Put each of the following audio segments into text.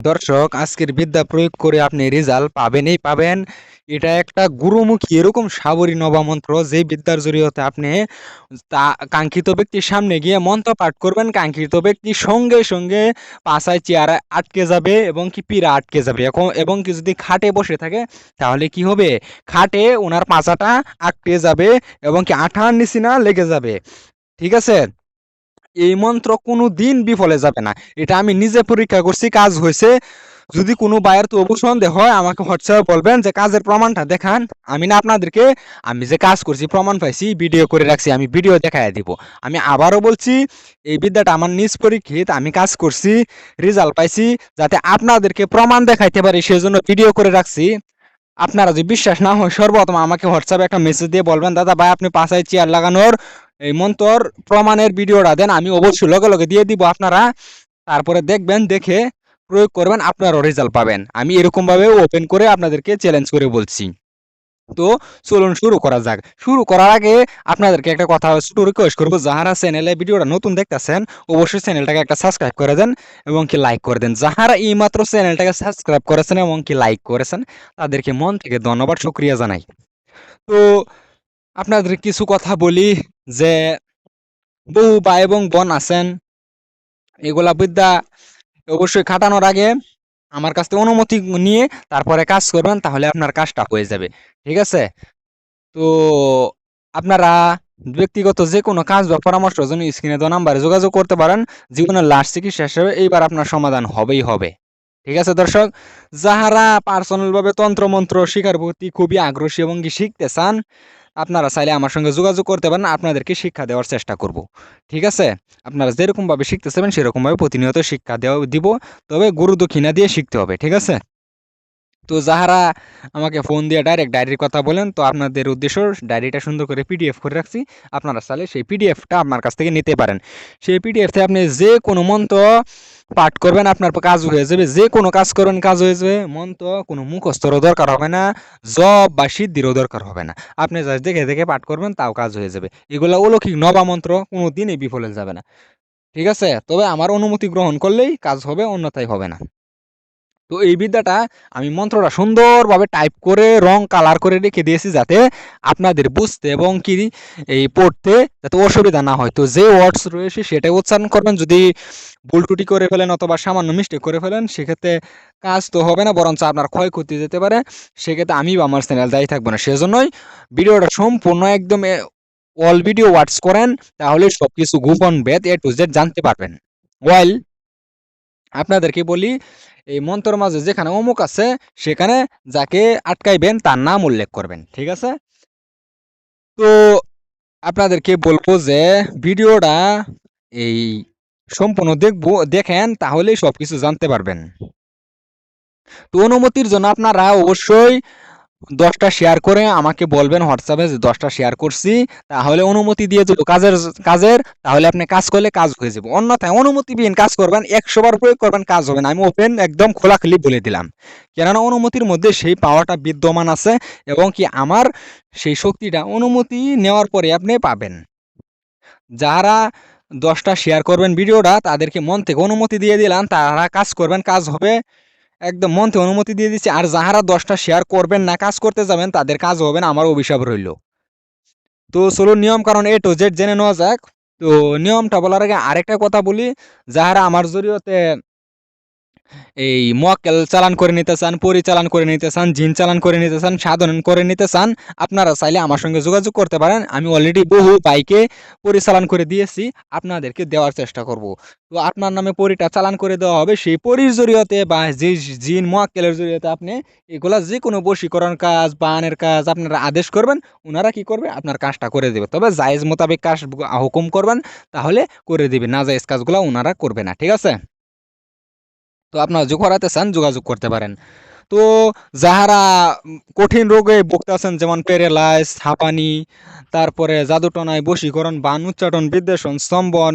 দর্শক, আজকের বিদ্যা প্রয়োগ করে আপনি রেজাল্ট পাবেনই পাবেন, এটা একটা গুরুমুখী, এরকম সাবরী নবামন্ত্র যে বিদ্যার জরিয়তে আপনি তা কাঙ্ক্ষিত ব্যক্তির সামনে গিয়ে মন্ত্র পাঠ করবেন। কাঙ্ক্ষিত ব্যক্তি সঙ্গে সঙ্গে পাশায় চেয়ারে আটকে যাবে এবং কি পীড়া আটকে যাবে। এখন, এবং কি যদি খাটে বসে থাকে, তাহলে কি হবে? খাটে ওনার পাছাটা আটকে যাবে এবং কি আঠার নিচে না লেগে যাবে। ঠিক আছে? এই মন্ত্র কোনো দিন বিফলে যাবে না। এটা আমি নিজে পরীক্ষা করছি, কাজ হয়েছে। যদি কোনো বায়ের তো সন্দেহ হয়, আমাকে হোয়াটসঅ্যাপে বলবেন যে, কাজের প্রমাণটা দেখান। আমি না আপনাদেরকে, আমি যে কাজ করছি, প্রমাণ পাইছি, ভিডিও করে রাখছি, আমি ভিডিও দেখাই দিব। আমি আবারও বলছি, এই বিদ্যাটা আমার নিজ পরীক্ষিত, আমি কাজ করছি, রেজাল্ট পাইছি, যাতে আপনাদেরকে প্রমাণ দেখাইতে পারি, সেজন্য ভিডিও করে রাখছি। আপনারা যদি বিশ্বাস না হয়, সর্বপ্রথম আমাকে হোয়াটসঅ্যাপে একটা মেসেজ দিয়ে বলবেন, দাদা ভাই, আপনি পাশায় চেয়ার লাগানোর এই মন্তর প্রমাণের ভিডিওটা দেন, আমি অবশ্যই লগে লগে দিয়ে দিব আপনারা। তারপরে দেখবেন, দেখে প্রয়োগ করবেন, আপনারও রেজাল্ট পাবেন। আমি এরকমভাবে ওপেন করে আপনাদেরকে চ্যালেঞ্জ করে বলছি। তো চলুন শুরু করা যাক। শুরু করার আগে আপনাদেরকে একটা কথা শুরু রিকোয়েস্ট করব। যাহারা চ্যানেলে ভিডিওটা নতুন দেখতেছেন, অবশ্যই চ্যানেলটাকে একটা সাবস্ক্রাইব করে দেন এবং কি লাইক করে দেন। যাহারা এই মাত্র চ্যানেলটাকে সাবস্ক্রাইব করেছেন এবং কি লাইক করেছেন, তাদেরকে মন থেকে ধন্যবাদ, শুক্রিয়া জানাই। তো আপনাদের কিছু কথা বলি যে, বহু ভাই এবং বোন আছেন, এগুলা বিদ্যা অবশ্যই খাটানোর আগে আমার কাছ থেকে অনুমতি নিয়ে তারপরে কাজ করবেন, তাহলে আপনার কাজটা হয়ে যাবে। ঠিক আছে? তো আপনারা ব্যক্তিগত যে কোনো কাজ বা পরামর্শের জন্য স্ক্রিনে দেওয়া নাম্বারে যোগাযোগ করতে পারেন। জীবনের লাস্ট চিকিৎসা হিসেবে এইবার আপনার সমাধান হবেই হবে। ঠিক আছে, দর্শক? যাহারা পার্সোনালভাবে তন্ত্রমন্ত্র শিকার প্রতি খুবই আগ্রহী এবং কি শিখতে চান আপনারা চাইলে আমার সঙ্গে যোগাযোগ করতে পারেন, আপনাদেরকে শিক্ষা দেওয়ার চেষ্টা করব। ঠিক আছে? আপনারা যেরকমভাবে শিখতে চাবেন সেরকমভাবে প্রতিনিয়ত শিক্ষা দেওয়া দিব। তবে গুরু দক্ষিণা দিয়ে শিখতে হবে, ঠিক আছে? তো যাহারা আমাকে ফোন দিয়ে ডাইরেক্ট ডায়েরির কথা বলেন, তো আপনাদের উদ্দেশ্য ডায়েরিটা সুন্দর করে পিডিএফ করে রাখছি। আপনারা চাইলে সেই পিডিএফটা আপনার কাছ থেকে নিতে পারেন। সেই পিডিএফ থেকে আপনি যে কোনো মন্ত্র পাঠ করবেন, আপনার কাজ হয়ে যাবে। যে কোনো কাজ করবেন কাজ হয়ে যাবে। মন্ত্র কোনো মুখস্থরও দরকার হবে না, জব বা সিদ্ধিরও দরকার হবে না। আপনি যা দেখে দেখে পাঠ করবেন, তাও কাজ হয়ে যাবে। এগুলো অলৌকিক নবা মন্ত্র, কোনো দিনই বিফলে যাবে না। ঠিক আছে? তবে আমার অনুমতি গ্রহণ করলেই কাজ হবে, অন্যথায় হবে না। তো এই বিদ্যাটা আমি মন্ত্রটা সুন্দরভাবে টাইপ করে, রং কালার করে রেখে দিয়েছি যাতে আপনাদের বুঝতে এবং কি এই পড়তে যাতে অসুবিধা না হয়। তো যে ওয়ার্ডস রয়েছে সেটাই উচ্চারণ করবেন। যদি ভুল টুটি করে ফেলেন অথবা সামান্য মিস্টেক করে ফেলেন, সেক্ষেত্রে কাজ তো হবে না, বরঞ্চ আপনার ক্ষয়ক্ষতি যেতে পারে। সেক্ষেত্রে আমি বা আমার চ্যানেল দায়ী থাকব না। সেজন্যই ভিডিওটা সম্পূর্ণ একদম অল ভিডিও ওয়াটস করেন, তাহলে সব কিছু গোপন বেদ এ টু জেড জানতে পারবেন। ওয়েল আপনাদেরকে বলি, এই মন্ত্র মাঝে যেখানে অমুক আছে, সেখানে যাকে আটকাইবেন তার নাম উল্লেখ করবেন, ঠিক আছে? তো আপনাদেরকে বলব যে ভিডিওটা এই সম্পূর্ণ দেখব, দেখেন তাহলেই সবকিছু জানতে পারবেন। তো অনুমতির জন্য আপনারা অবশ্যই দশটা শেয়ার করে আমাকে বলবেন হোয়াটসঅ্যাপে যে দশটা শেয়ার করছি, তাহলে অনুমতি দিয়ে দেবো কাজের কাজের, তাহলে আপনি কাজ করলে কাজ হয়ে যাবে। অন্যথায় অনুমতিবিহীন কাজ করবেন, একশো বার প্রয়োগ করবেন, কাজ হবে না। আমি ওপেন একদম খোলাখুলি বলে দিলাম। কেননা অনুমতির মধ্যে সেই পাওয়াটা বিদ্যমান আছে এবং কি আমার সেই শক্তিটা অনুমতি নেওয়ার পরে আপনি পাবেন। যারা দশটা শেয়ার করবেন ভিডিওটা, তাদেরকে মন থেকে অনুমতি দিয়ে দিলাম, তারা কাজ করবেন, কাজ হবে একদম মন থেকে অনুমতি দিয়ে দিচ্ছি আর যাহারা দশটা শেয়ার করবেন না, কাজ করতে যাবেন, তাদের কাজ হবে না, আমার অভিশাপ রইল। তো চলুন নিয়ম কারণ এ টু জেড জেনে নেওয়া যাক। তো নিয়মটা বলার আগে আরেকটা কথা বলি, যাহারা আমার জরিয়তে এই মক্কেল চালান করে নিতে চান পরিচালন করে নিতে চান জিন চালান করে নিতে চান সাধন করে নিতে চান আপনারা চাইলে আমার সঙ্গে যোগাযোগ করতে পারেন। আমি অলরেডি বহু বাইকে পরিচালন করে দিয়েছি, আপনাদেরকে দেওয়ার চেষ্টা করব। তো আপনার নামে পরিটা চালান করে দেওয়া হবে, সেই পরির জরিয়তে বা যে জিন মক্কেলের জরিয়তে আপনি এগুলা যে কোনো বশীকরণ কাজ বানের কাজ আপনারা আদেশ করবেন ওনারা কি করবে? আপনার কাজটা করে দেবে। তবে জায়েজ মোতাবেক কাজ হুকুম করবেন, তাহলে করে দেবে না জায়েজ কাজগুলো ওনারা করবে না, ঠিক আছে? তো আপনারা যোগ করাতে চান যোগাযোগ করতে পারেন। তো যাহারা কঠিন রোগে ভুগতেছেন, যেমন প্যারালাইজ হাঁপানি, তারপরে জাদুটনায় বশীকরণ বান উচ্চাটন বিদ্বেষণ, স্তম্ভন,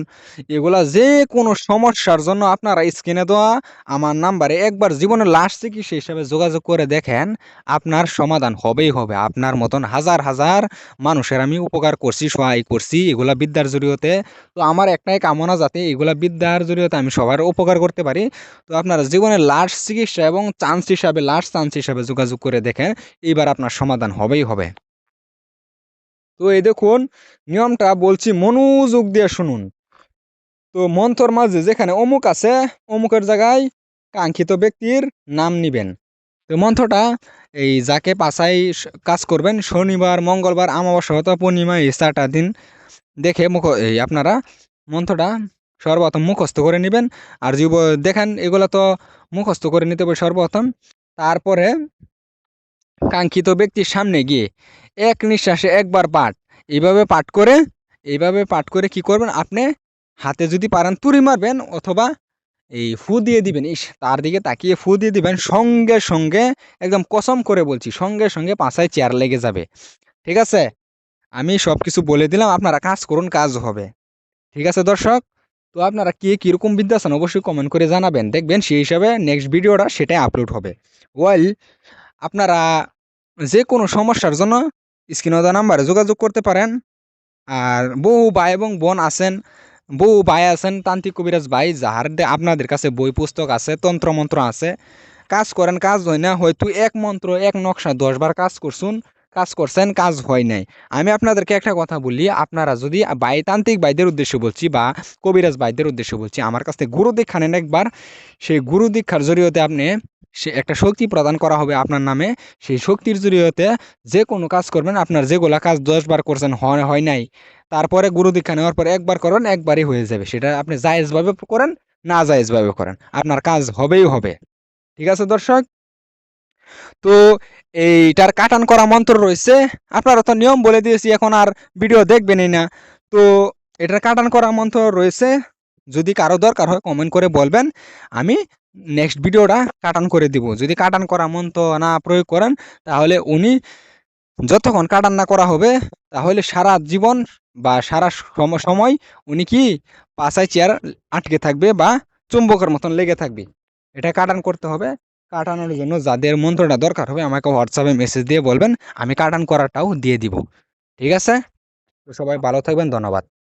এগুলা যে কোনো সমস্যার জন্য আপনারা স্ক্রিনে দেওয়া আমার নাম্বারে একবার জীবনের লাস্ট চিকিৎসা হিসাবে যোগাযোগ করে দেখেন, আপনার সমাধান হবেই হবে। আপনার মতন হাজার হাজার মানুষের আমি উপকার করছি, সহায় করছি এগুলা বিদ্যার জরিয়তে। তো আমার একটাই কামনা যাতে এগুলা বিদ্যার জরিয়তে আমি সবার উপকার করতে পারি। তো আপনারা জীবনের লাস্ট চিকিৎসা এবং চান্স হিসাবে লাস্ট চান্স হিসাবে যোগাযোগ করে দেখেন, এইবার আপনার সমাধান হবেই হবে। তো এই দেখুন, নিয়মটা বলছি মনোযোগ দিয়ে শুনুন। তো মন্থর মাঝে যেখানে অমুক আছে, অমুকের জায়গায় কাঙ্ক্ষিত ব্যক্তির নাম নিবেন। তো মন্থটা এই যাকে পাশাই কাজ করবেন, শনিবার, মঙ্গলবার আমাবস্যা অথবা পূর্ণিমা, এই চারটা দিন দেখে মুখ, এই আপনারা মন্থটা সর্বপ্রথম মুখস্থ করে নেবেন। আর জীব দেখেন এগুলো তো মুখস্থ করে নিতে হবে সর্বপ্রথম। তারপরে কাঙ্ক্ষিত ব্যক্তির সামনে গিয়ে এক নিঃশ্বাসে একবার পাঠ। এইভাবে পাঠ করে এইভাবে পাঠ করে কি করবেন? আপনি হাতে যদি পারেন তুড়ি মারবেন অথবা এই ফু দিয়ে দিবেন। ইস, তার দিকে তাকিয়ে ফু দিয়ে দিবেন। সঙ্গে সঙ্গে একদম কসম করে বলছি, সঙ্গে সঙ্গে পাঁচায় চেয়ার লেগে যাবে। ঠিক আছে? আমি সব কিছু বলে দিলাম, আপনারা কাজ করুন, কাজ হবে। ঠিক আছে দর্শক? তো আপনারা কে কীরকম বিদ্যা আছেন অবশ্যই কমেন্ট করে জানাবেন। দেখবেন সেই হিসাবে নেক্সট ভিডিওটা সেটাই আপলোড হবে। ওয়েল আপনারা যে কোনো সমস্যার জন্য স্ক্রিনে দেওয়া নাম্বারে যোগাযোগ করতে পারেন। আর বহু ভাই এবং বোন আছেন, বহু ভাই আছেন, তান্ত্রিক কবিরাজ ভাই, যাহার আপনাদের কাছে বই, পুস্তক আছে, তন্ত্রমন্ত্র আছে। কাজ করেন, কাজ হয় না, হয়তো এক মন্ত্র, এক নকশা দশবার কাজ করছুন কাজ করছেন, কাজ হয় নাই। আমি আপনাদেরকে একটা কথা বলি, আপনারা যদি বাই তান্ত্রিক ভাইদের উদ্দেশ্যে বলছি বা কবিরাজ ভাইদের উদ্দেশ্যে বলছি, আমার কাছ থেকে গুরু দীক্ষা নেন একবার। সেই গুরু দীক্ষার জরিয়তে আপনি সে একটা শক্তি প্রদান করা হবে আপনার নামে। সেই শক্তির জরিয়তে যে কোনো কাজ করবেন, আপনার যেগুলা কাজ দশবার করছেন হয় নাই, তারপরে গুরু দীক্ষা নেওয়ার পর একবার করেন, একবারই হয়ে যাবে। সেটা আপনি জায়েজভাবে করেন, না জায়েজভাবে করেন। আপনার কাজ হবেই হবে। ঠিক আছে দর্শক? তো এইটার কাটান করা মন্ত্র রয়েছে। আপনারা তো নিয়ম বলে দিয়েছি, এখন আর ভিডিও দেখবেনই না। তো এটার কাটান করা মন্ত্র রয়েছে, যদি কারও দরকার হয় কমেন্ট করে বলবেন, আমি নেক্সট ভিডিওটা কাটান করে দিব। যদি কাটান করা মন্ত্র না প্রয়োগ করেন, তাহলে উনি যতক্ষণ কাটান না করা হবে, তাহলে সারা জীবন বা সারা সম- সময় উনি কি পাশায় চেয়ার আটকে থাকবে বা চুম্বকের মতন লেগে থাকবে। এটা কাটান করতে হবে। কাটানোর জন্য যাদের মন্ত্রটা দরকার হবে আমাকে হোয়াটসঅ্যাপে মেসেজ দিয়ে বলবেন, আমি কাটান করাটাও দিয়ে দিব। ঠিক আছে? তো সবাই ভালো থাকবেন, ধন্যবাদ।